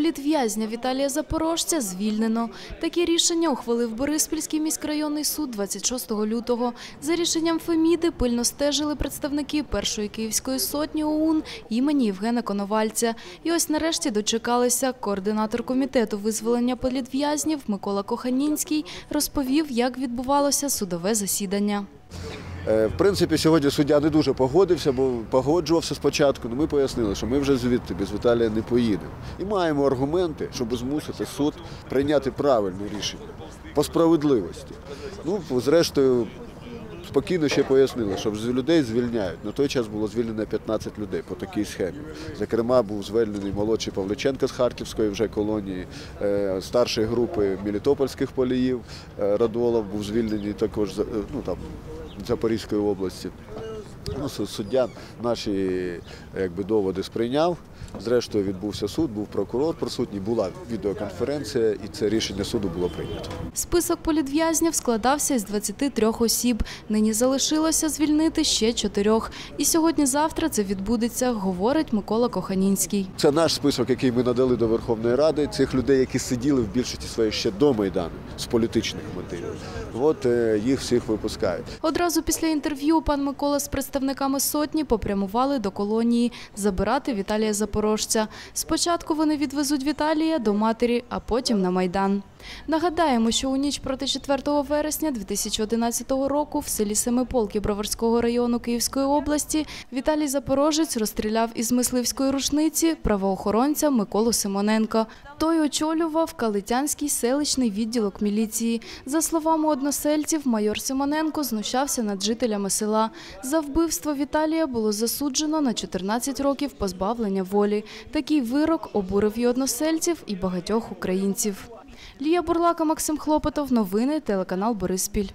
Політв'язня Віталія Запорожця звільнено. Таке рішення ухвалив Бориспільський міськрайонний суд 26 лютого. За рішенням Феміди пильно стежили представники першої київської сотні ОУН імені Євгена Коновальця. І ось нарешті дочекалися. Координатор комітету визволення політв'язнів Микола Коханінський розповів, як відбувалося судове засідання. Е, В принципі, сьогодні суддя не дуже погодився, бо погоджувався спочатку. Ну, ми пояснили, що ми вже звідти без Віталія не поїдемо. І маємо аргументи, щоб змусити суд прийняти правильне рішення по справедливості. Ну, зрештою, спокійно ще пояснили, що людей звільняють. На той час було звільнено 15 людей по такій схемі. Зокрема, був звільнений молодший Павличенко з Харківської вже колонії, е, старшої групи Мелітопольських поліїв. е, Радолов був звільнений також ну, там, Запорізької області. Ну, суддя наші якби, доводи сприйняв. Зрештою відбувся суд, був прокурор присутній, була відеоконференція, і це рішення суду було прийнято. Список політв'язнів складався із 23 осіб. Нині залишилося звільнити ще чотирьох. І сьогодні-завтра це відбудеться, говорить Микола Коханінський. Це наш список, який ми надали до Верховної Ради, цих людей, які сиділи в більшості своєї ще до Майдану з політичних мотивів. От е, їх всіх випускають. Одразу після інтерв'ю пан Микола з представниками сотні попрямували до колонії забирати Віталія Запорожця. Спочатку вони відвезуть Віталія до матері, а потім на Майдан. Нагадаємо, що у ніч проти 4 вересня 2011 року в селі Семиполки Броварського району Київської області Віталій Запорожець розстріляв із мисливської рушниці правоохоронця Миколу Симоненка. Той очолював Калитянський селищний відділок міліції. За словами односельців, майор Симоненко знущався над жителями села. За вбивство Віталія було засуджено на 14 років позбавлення волі. Такий вирок обурив і односельців, і багатьох українців. Лія Бурлака, Максим Хлопотов. Новини телеканал Бориспіль.